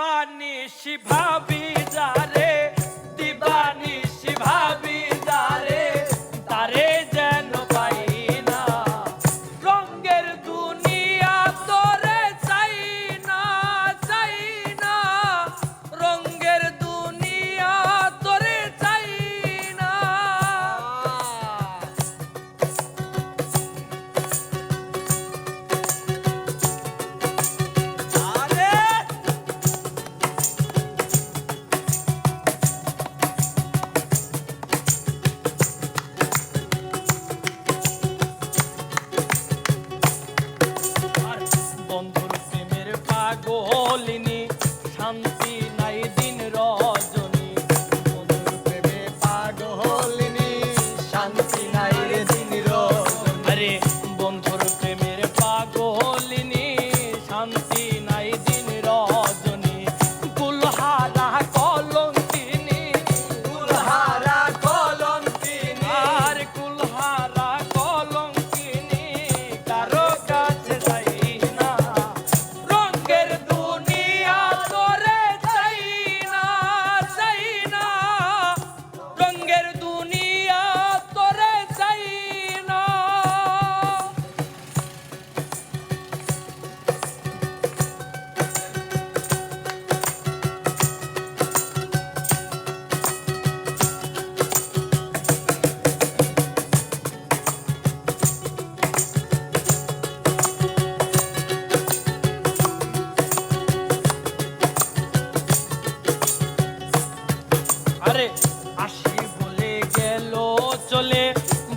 দিবানিশি শিভাবি যারে? পাগলিনী শান্তি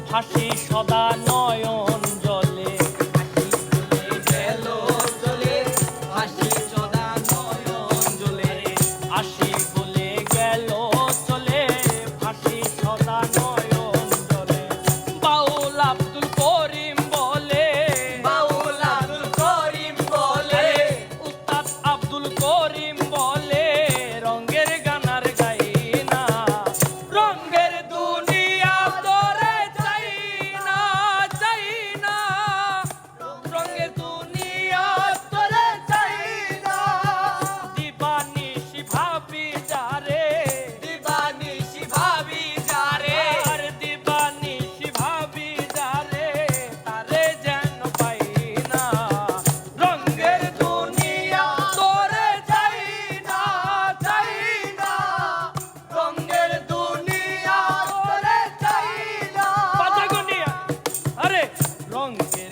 ফাঁসি সদা wrong.